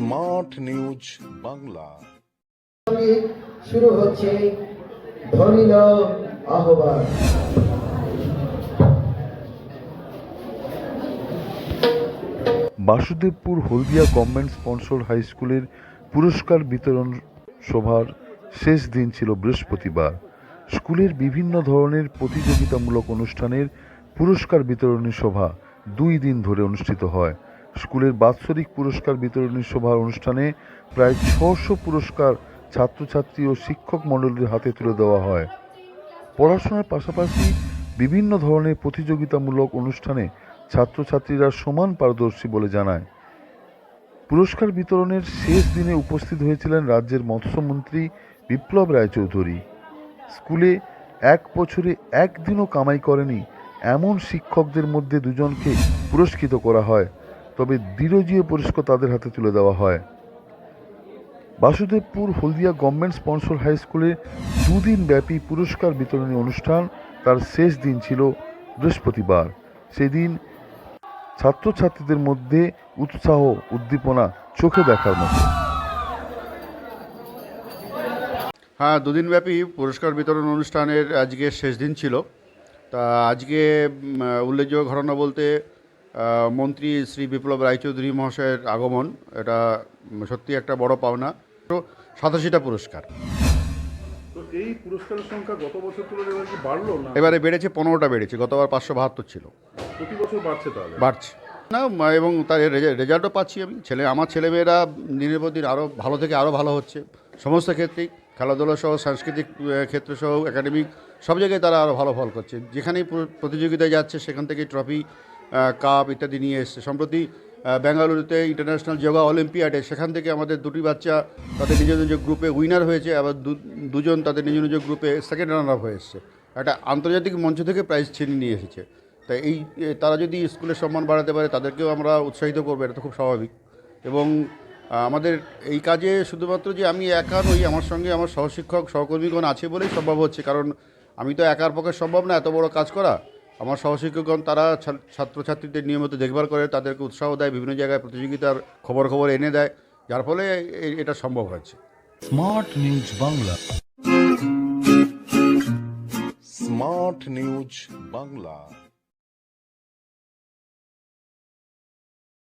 Smart news Bangla শুরু হচ্ছে আহ্বান। Basudebpur Haldia government sponsor high স্কুলের পুরস্কার বিতরণ সভার শেষ দিন ছিল বৃহস্পতিবার। স্কুলের বিভিন্ন ধরনের প্রতিযোগিতামূলক অনুষ্ঠানের পুরস্কার বিতরণী সভা দুই দিন ধরে অনুষ্ঠিত হয়। স্কুলের বাৎসরিক পুরস্কার বিতরণী সভার অনুষ্ঠানে প্রায় ছশো পুরস্কার ছাত্রছাত্রী ও শিক্ষক মণ্ডলীর হাতে তুলে দেওয়া হয়। পড়াশোনার পাশাপাশি বিভিন্ন ধরনের প্রতিযোগিতামূলক অনুষ্ঠানে ছাত্রছাত্রীরা সমান পারদর্শী বলে জানায়। পুরস্কার বিতরণের শেষ দিনে উপস্থিত হয়েছিলেন রাজ্যের মৎস্যমন্ত্রী বিপ্লব রায়চৌধুরী। স্কুলে এক বছরে একদিনও কামাই করেনি এমন শিক্ষকদের মধ্যে দুজনকে পুরস্কৃত করা হয়। তবে দৃঢ়জীয় পুরস্কার তাদের হাতে তুলে দেওয়া হয়। Basudebpur Haldia government sponsor high স্কুলে দুদিন ব্যাপী পুরস্কার বিতরণী অনুষ্ঠান তার শেষ দিন ছিল বৃহস্পতিবার। সেদিন ছাত্রছাত্রীদের মধ্যে উৎসাহ, উদ্দীপনা চোখে দেখার মতো। হ্যাঁ দুদিনব্যাপী পুরস্কার বিতরণ অনুষ্ঠানের আজকে শেষ দিন ছিল। তা আজকে উল্লেখযোগ্য ঘটনা বলতে মন্ত্রী শ্রী বিপ্লব রায়চৌধুরী মহাশয়ের আগমন এটা সত্যি একটা বড় পাওনা। তো সাতাশিটা পুরস্কার। তো এই পুরস্কারের সংখ্যা গত বছর তুলনায় এবার কি বাড়লো না? এবারে বেড়েছে পনেরোটা বেড়েছে গতবার পাঁচশো বাহাত্তর ছিল। প্রতি বছর বাড়ছে তাহলে? বাড়ছে। না এবং তার রেজা- রেজাল্টও পাচ্ছি আমি। ছেলে আমার ছেলেমেয়েরা দিনের পর দিন আরও ভালো থেকে আরও ভালো হচ্ছে। সমস্ত ক্ষেত্রেই খেলাধুলা সহ সাংস্কৃতিক ক্ষেত্র সহ একাডেমিক সব জায়গায় তারা আরও ভালো ফল করছে। যেখানেই প্রতিযোগিতায় যাচ্ছে সেখান থেকে ট্রফি কাপ ইত্যাদি নিয়ে এসছে। সম্প্রতি বেঙ্গালুরুতে ইন্টারন্যাশনাল যোগা অলিম্পিয়াডে সেখান থেকে আমাদের দুটি বাচ্চা তাদের নিজ নিজ গ্রুপে উইনার হয়েছে, আবার দুজন তাদের নিজ নিজ গ্রুপে সেকেন্ড রানার আপ হয়ে এসছে। একটা আন্তর্জাতিক মঞ্চ থেকে প্রাইজ ছিনিয়ে নিয়ে এসেছে। তাই এই তারা যদি স্কুলের সম্মান বাড়াতে পারে, তাদেরকেও আমরা উৎসাহিত করব, এটা তো খুব স্বাভাবিক। এবং আমাদের এই কাজে শুধুমাত্র যে আমি একা নই, আমার সঙ্গে আমার সহশিক্ষক, সহকর্মীগণ আছে বলেই সম্ভব হচ্ছে। কারণ, আমি তো একার পক্ষে সম্ভব না, এত বড় কাজ করা। আমার সহশিক্ষকগণ তারা ছাত্রছাত্রীদের নিয়মিত দেখভাল করে তাদেরকে উৎসাহ দেয় বিভিন্ন জায়গায় প্রতিযোগিতার খবর খবর এনে দেয় যার ফলে এটা সম্ভব হয়েছে। Smart news Bangla. Smart news Bangla.